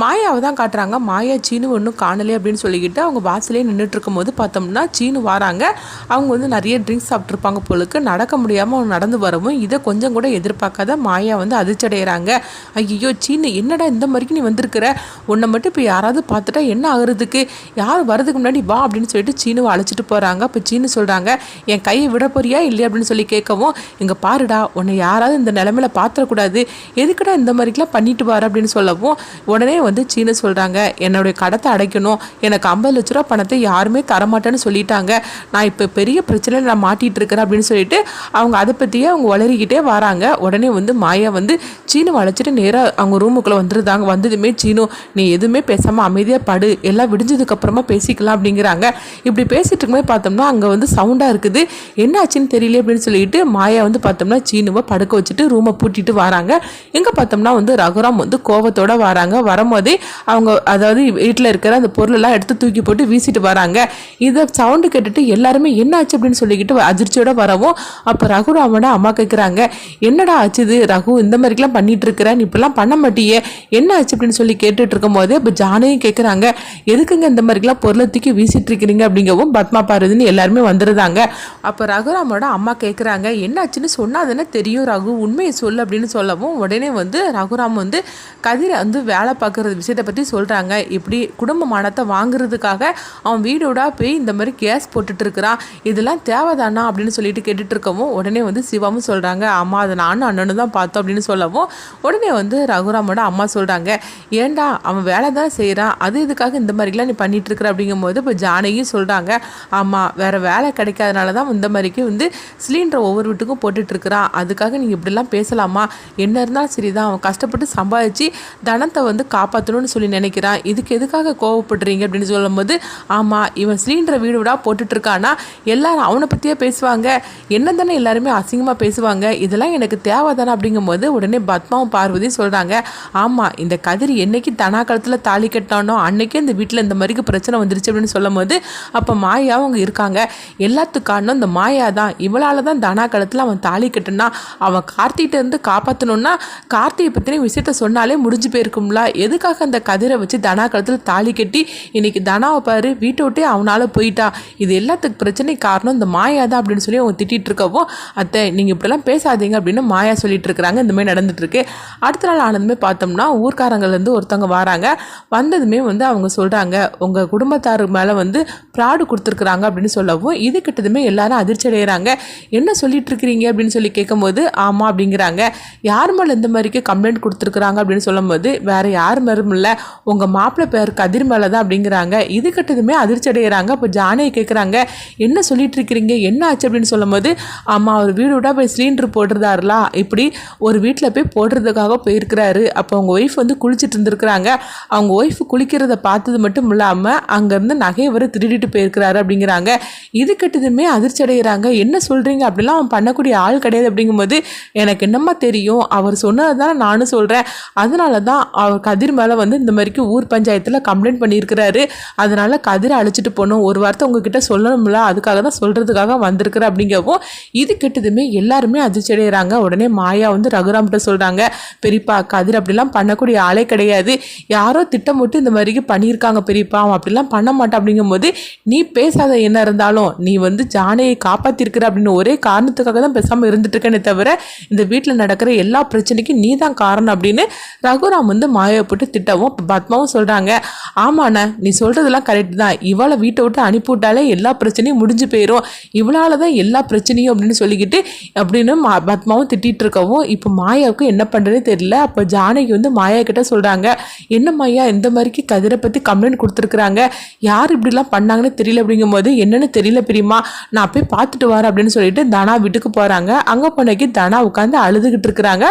மாயாவை தான் காட்டுறாங்க. மாயா சீனு ஒன்றும் காணலை அப்படின்னு சொல்லிக்கிட்டு அவங்க வாசலே நின்றுட்டு இருக்கும்போது பார்த்தோம்னா சீனு வராங்க. அவங்க வந்து நிறைய ட்ரிங்க்ஸ் சாப்பிட்ருப்பாங்க போலுக்கு. நடக்க முடியாமல் அவங்க நடந்து வரவும் இதை கொஞ்சம் கூட எதிர்பார்க்காத மாயா வந்து அதிர்ச்சடைகிறாங்க ஐயோ சீனு என்னடா இந்த மாதிரிக்கு நீ வந்திருக்கிற? உன்னை மட்டும் இப்போ யாராவது பார்த்துட்டா என்ன ஆகுறதுக்கு? யார் வரதுக்கு முன்னாடி வா அப்படின்னு சொல்லிட்டு சீனுவை அழைச்சிட்டு போகிறாங்க இப்போ சீனு சொல்கிறாங்க என் கையை விட போறியா இல்லையா? அப்படின்னு சொல்லி கேட்கவும் இங்கே பாருடா உன்னை யாராவது இந்த நிலமையில பார்த்துடக்கூடாது. எதுக்குடா இந்த மாதிரிக்கெலாம் பண்ணிட்டு வர? அப்படின்னு சொல்லவும் உடனே வந்து சீனு சொல்கிறாங்க என்னுடைய கடத்தை அடைக்கணும். எனக்கு ஐம்பது லட்ச ரூபா பணத்தை யாருமே தரமாட்டேன்னு சொல்லிட்டாங்க. நான் இப்போ பெரிய பிரச்சனையில் நான் மாட்டிகிட்டு இருக்கிறேன் அப்படின்னு சொல்லிட்டு அவங்க அதை பற்றியே அவங்க வளரிக்கிட்டே வராங்க. உடனே வந்து மாயா வந்து சீனு வளைச்சிட்டு நேராக அவங்க ரூமுக்குள்ளே வந்துருந்தாங்க. வந்ததுமே சீனு நீ எதுவுமே பேசாமல் அமைதியாக படு. எல்லாம் விடிஞ்சதுக்கப்புறமா பேசிக்கலாம் அப்படிங்கிறாங்க. இப்படி பேசிகிட்டு இருக்கும்போது பார்த்தோம்னா அங்கே வந்து சவுண்டாக இருக்குது. என்னாச்சுன்னு தெரியல அப்படின்னு சொல்லிட்டு மாயா வந்து பார்த்தோம்னா சீனுவை படுக்க வச்சுட்டு ரூமை பூட்டிட்டு வராங்க. எங்கே பார்த்தோம்னா வந்து ரகுராம் வந்து கோவத்தோட வராங்க. வரும்போது அவங்க அதாவது வீட்டில் இருக்கிற அந்த பொருளெல்லாம் எடுத்து தூக்கி போட்டு வீசிட்டு வராங்க. இதை சவுண்டு கேட்டுட்டு எல்லாருமே என்ன ஆச்சு அப்படின்னு சொல்லிக்கிட்டு அதிர்ச்சியோட வரவும் அப்போ ரகுராமோட அம்மா கேட்குறாங்க என்னடா ஆச்சு இது? ரகு இந்த மாதிரிக்கெலாம் பண்ணிட்டு இருக்கிறேன் இப்பெல்லாம் இப்படிலாம் பண்ண மாட்டியே. என்ன ஆச்சு? அப்படின்னு சொல்லி கேட்டுட்டு இருக்கும்போது இப்போ ஜானையும் கேட்குறாங்க எதுக்குங்க இந்த மாதிரிக்கெல்லாம் பொருளை தூக்கி வீசிட்டு இருக்கிறீங்க அப்படிங்கவும் பத்மா பாரதின்னு எல்லாருமே வந்துருந்தாங்க. அப்போ ரகுராமோட அம்மா கேட்குறாங்க என்னாச்சுன்னு சொன்னால் தானே தெரியும் ரகு. உண்மையை சொல்லு அப்படின்னு சொல்லவும் உடனே வந்து ரகுராம் வந்து கதிரை வந்து வேலை பார்க்குற விஷயத்தை பற்றி சொல்கிறாங்க இப்படி குடும்ப மானத்தை வாங்குறதுக்காக அவன் வீடோட போய் இந்த மாதிரி கேஸ் போட்டுட்டு இருக்கிறான். இதெல்லாம் தேவைதானா அப்படின்னு சொல்லிட்டு கேட்டுட்டு இருக்கவும் உடனே வந்து சிவாவும் சொல்கிறாங்க அம்மா அதை நானும் அண்ணனும் தான் பார்த்தோம் அப்படின்னு சொல்லவும் உடனே வந்து ரகுராமோட அம்மா சொல்கிறாங்க ஏன்டா அவன் வேலை தான் செய்கிறான் அது இதுக்காக இந்த மாதிரிலாம் நீ பண்ணிட்டு இருக்கிற அப்படிங்கும்போது இப்போ ஜானகியும் சொல்கிறாங்க ஆமாம் வேறு வேலை கிடைக்காதனால தான் இந்த மாதிரிக்கு வந்து சிலிண்டரை ஒவ்வொரு வீட்டுக்கும் போட்டுட்ருக்குறான் அதுக்காக நீங்கள் இப்படிலாம் பேசலாமா? என்ன இருந்தாலும் சரிதான். அவன் கஷ்டப்பட்டு சம்பாதிச்சு தனத்தை வந்து காப்பாற்றணும்னு சொல்லி நினைக்கிறான் இதுக்கு எதுக்காக கோவப்படுறீங்க அப்படின்னு சொல்லும்போது ஆமாம் இவன் சிலிண்டரை வீடு விடா போட்டுட்டு இருக்கானா எல்லாரும் அவனை பற்றியே பேசுவாங்க. என்ன தானே எல்லாருமே அசிங்கமாக பேசுவாங்க. இதெல்லாம் எனக்கு தேவைதானே அப்படிங்கும்போது உடனே பத்மாவும் பார்வதியும் சொல்கிறாங்க ஆமாம் இந்த கதிர் என்னைக்கு தனாக்காலத்தில் தாலி கட்டானோ அன்னைக்கே இந்த வீட்டில் இந்த மாதிரிக்கு பிரச்சனை வந்துருச்சு அப்படின்னு சொல்லும்போது அப்போ மாயாவும் அவங்க இருக்காங்க. எல்லாத்துக்கு காரணம் இந்த மாயா தான். இவளால் தான் தனாக்காலத்தில் அவன் தாலி கட்டினா அவன் கார்த்திகிட்ட இருந்து காப்பாற்றணும்னா கார்த்திகை பற்றின விஷயத்த சொன்னாலே முடிஞ்சு போயிருக்கும்ல. எது அதுக்காக அந்த கதிரை வச்சு தனா கழுத்தில் தாலி கட்டி இன்னைக்கு தனாவை பாரு வீட்டை விட்டே அவனால் போயிட்டா. இது எல்லாத்துக்கு பிரச்சனை காரணம் இந்த மாயா தான் அப்படின்னு சொல்லி அவங்க திட்டிகிட்டு இருக்கவோ அத்தை நீங்கள் இப்படிலாம் பேசாதீங்க அப்படின்னு மாயா சொல்லிட்டு இருக்கிறாங்க. இந்த மாதிரி நடந்துட்டுருக்கு அடுத்த நாள் ஆனதுமே பார்த்தோம்னா ஊர்க்காரங்கள்லேருந்து ஒருத்தவங்க வராங்க. வந்ததுமே வந்து அவங்க சொல்கிறாங்க உங்கள் குடும்பத்தார் மேலே வந்து ப்ராடு கொடுத்துருக்குறாங்க அப்படின்னு சொல்லவும் இது கிட்டதுமே எல்லாரும் அதிர்ச்சி அடைகிறாங்க என்ன சொல்லிட்டு இருக்கிறீங்க? அப்படின்னு சொல்லி கேட்கும்போது ஆமாம் அப்படிங்கிறாங்க. யார் மேலே இந்த மாதிரிக்கு கம்ப்ளைண்ட் கொடுத்துருக்குறாங்க? அப்படின்னு சொல்லும்போது வேறு யார் மேலும் உங்கள் மாப்பிள்ளை பேர் கதிர் மேலே தான் அப்படிங்கிறாங்க. இது கட்டதுமே அதிர்ச்சி அடைகிறாங்க அப்போ ஜானகி கேட்குறாங்க என்ன சொல்லிட்டு இருக்கிறீங்க? என்ன ஆச்சு? அப்படின்னு சொல்லும்போது ஆமாம் அவர் வீடு விட்டா போய் சிலிண்டர் போட்டுருந்தாருலா? இப்படி ஒரு வீட்டில் போய் போடுறதுக்காக போயிருக்கிறாரு. அப்போ அவங்க ஒய்ஃப் வந்து குளிச்சுட்டு இருந்திருக்கிறாங்க. அவங்க ஒய்ஃப் குளிக்கிறத பார்த்தது மட்டும் இல்லாமல் அங்கேருந்து நகையை வரை திருடிட்டு போயிருக்கிறாரு அப்படிங்கிறாங்க. இது கெட்டதுமே அதிர்ச்சி அடைகிறாங்க என்ன சொல்கிறீங்க அப்படிலாம் அவன் பண்ணக்கூடிய ஆள் கிடையாது அப்படிங்கும்போது எனக்கு என்னம்மா தெரியும்? அவர் சொன்னது தானே நானும் சொல்கிறேன் அதனால தான் அவர் கதிர் மேலே வந்து இந்த மாதிரிக்கு ஊர் பஞ்சாயத்தில் கம்ப்ளைண்ட் பண்ணியிருக்கிறாரு. அதனால கதிரை அழைச்சிட்டு போகணும். ஒரு வார்த்தை உங்ககிட்ட சொல்லணும்ல அதுக்காக தான் சொல்கிறதுக்காக வந்திருக்கிற அப்படிங்கவும் இது கெட்டதுமே எல்லாருமே அதிர்ச்சி அடைகிறாங்க உடனே மாயா வந்து ரகுராம்கிட்ட சொல்கிறாங்க பெரியப்பா கதிர் அப்படிலாம் பண்ணக்கூடிய ஆளே கிடையாது. யாரோ திட்டமிட்டு இந்த மாதிரிக்கு பண்ணியிருக்காங்க பெரியப்பா. அவன் அப்படிலாம் பண்ண மாட்டான். அப்படிங்கும்போது நீ பேசாத என்ன இருந்தாலும் நீ வந்து ஜானையை காப்பாற்றிருக்கிற அப்படின்னு ஒரே காரணத்துக்காக தான் பேசாமல் இருந்துட்டு இருக்கேனே தவிர இந்த வீட்டில் நடக்கிற எல்லா பிரச்சனைக்கும் நீ தான் காரணம் அப்படின்னு ரகுராம் வந்து மாயாவை போட்டு திட்டவும் பத்மாவும் சொல்கிறாங்க ஆமாண்ணே நீ சொல்கிறதெல்லாம் கரெக்ட் தான். இவளை வீட்டை விட்டு அனுப்பிவிட்டாலே எல்லா பிரச்சனையும் முடிஞ்சு போயிடும் இவளால் தான் எல்லா பிரச்சனையும் அப்படின்னு சொல்லிக்கிட்டு அப்படின்னு மா பத்மாவும் திட்டிகிட்டு இருக்கவும் இப்போ மாயாவுக்கு என்ன பண்ணுறதுனே தெரியல. அப்போ ஜானகி வந்து மாயா கிட்ட சொல்கிறாங்க என்ன மாயா இந்த மாதிரிக்கு கதிரை பற்றி கம்ப்ளைண்ட் கொடுத்துருக்குறாங்க. யார் இப்படிலாம் பண்ணாங்கன்னு தெரியல அப்படிங்கும்போது என்னென்னு தெரியல பிரியுமா? நான் போய் பார்த்துட்டு வரேன் அப்படின்னு சொல்லிட்டு தனா வீட்டுக்கு போகிறாங்க அங்கே போனக்கு தனா உட்காந்து அழுதுகிட்டு இருக்கிறாங்க.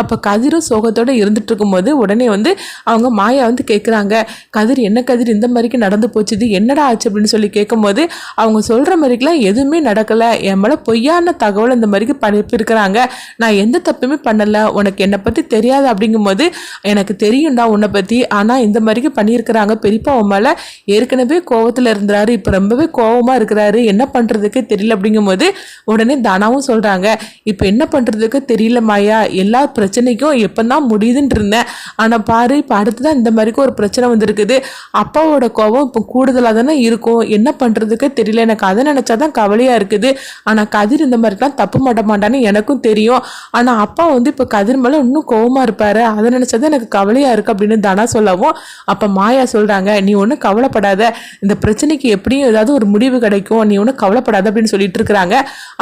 அப்போ கதிரும் சோகத்தோடு இருந்துட்டு இருக்கும்போது உடனே வந்து அவங்க மாயா வந்து கேட்குறாங்க கதிர் என்ன கதிர்? இந்த மாதிரிக்கு நடந்து போச்சுது. என்னடா ஆச்சு? அப்படின்னு சொல்லி கேட்கும்போது அவங்க சொல்கிற மாதிரிக்கெலாம் எதுவுமே நடக்கலை. என் மேலே பொய்யான தகவல் இந்த மாதிரிக்கு பண்ணிருக்கிறாங்க நான் எந்த தப்புமே பண்ணலை. உனக்கு என்னை பற்றி தெரியாது அப்படிங்கும்போது எனக்கு தெரியும்டா உன்னை பற்றி ஆனால் இந்த மாதிரிக்கு பண்ணியிருக்கிறாங்க. பெரியப்பா உன் மேலே ஏற்கனவே கோவத்தில் இருந்தாரு இப்போ ரொம்பவே கோவமாக இருக்கிறாரு. என்ன பண்ணுறதுக்கு தெரியல. அப்படிங்கும்போது உடனே தனாவும் சொல்கிறாங்க இப்போ என்ன பண்ணுறதுக்கு தெரியல மாயா. எல்லா பிரச்சனைக்கும் எப்போ தான் முடியுதுன்னு இருந்தேன். ஆனால் பாரு இப்போ அடுத்து தான் இந்த மாதிரிக்கு ஒரு பிரச்சனை வந்திருக்குது. அப்பாவோட கோவம் இப்போ கூடுதலாக தானே இருக்கும். என்ன பண்ணுறதுக்கு தெரியல. எனக்கு அதை நினச்சா தான் கவலையாக இருக்குது. ஆனால் கதிர் இந்த மாதிரிலாம் தப்பு மாட்ட மாட்டான்னு எனக்கும் தெரியும். ஆனால் அப்பா வந்து இப்போ கதிர் மேலே இன்னும் கோவமாக இருப்பார். அதை நினச்சா தான் எனக்கு கவலையாக இருக்குது அப்படின்னு தனா சொல்லவும் அப்போ மாயா சொல்கிறாங்க நீ ஒன்றும் கவலைப்படாத. இந்த பிரச்சனைக்கு எப்படியும் ஏதாவது ஒரு முடிவு கிடைக்கும். நீ ஒன்றும் கவலைப்படாத அப்படின்னு சொல்லிட்டு இருக்கிறாங்க.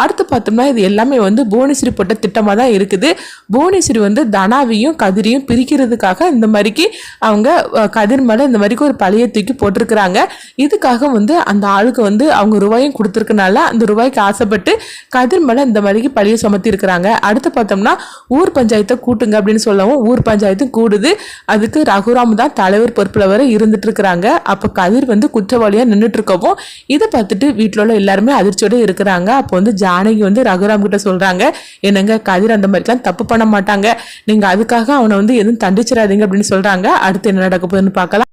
அடுத்து பார்த்தோம்னா இது எல்லாமே வந்து புவனேஸ்வரி போட்ட திட்டமாக தான் இருக்குது. புவனேஸ்வரி வந்து தனாவையும் கதிரையும் பிரிக்கிறதுக்காக இந்த மாதிரிக்கு அவங்க கதிர் மேலே இந்த மாதிரிக்கு ஒரு பழைய தூக்கி போட்டிருக்கிறாங்க. இதுக்காக வந்து அந்த ஆளுக்கு வந்து அவங்க ரூபாயும் கொடுத்துருக்கனால அந்த ரூபாய்க்கு ஆசைப்பட்டு கதிர் மேலே இந்த மாதிரிக்கு பழிய சுமத்தி இருக்கிறாங்க அடுத்து பார்த்தோம்னா ஊர் பஞ்சாயத்தை கூட்டுங்க அப்படின்னு சொல்லவும் ஊர் பஞ்சாயத்து கூடுது. அதுக்கு ரகுராம் தான் தலைவர் பொறுப்பில் வர இருந்துட்டு இருக்கிறாங்க அப்போ கதிர் வந்து குற்றவாளியாக நின்றுட்டு இருக்கவும் இதை பார்த்துட்டு வீட்டில் உள்ள எல்லாருமே அதிர்ச்சியோட இருக்கிறாங்க. அப்போ வந்து ஜானகி வந்து ரகுராம் கிட்ட சொல்கிறாங்க என்னங்க கதிர் அந்த மாதிரிலாம் தப்பு பண்ண மாட்டாங்க. நீங்கள் அதுக்காக அவனை வந்து எதுவும் தண்டிச்சிடாதீங்க அப்படின்னு சொல்கிறாங்க சொல்கிறாங்க அடுத்து என்ன நடக்க போகுதுன்னு பார்க்கலாம்.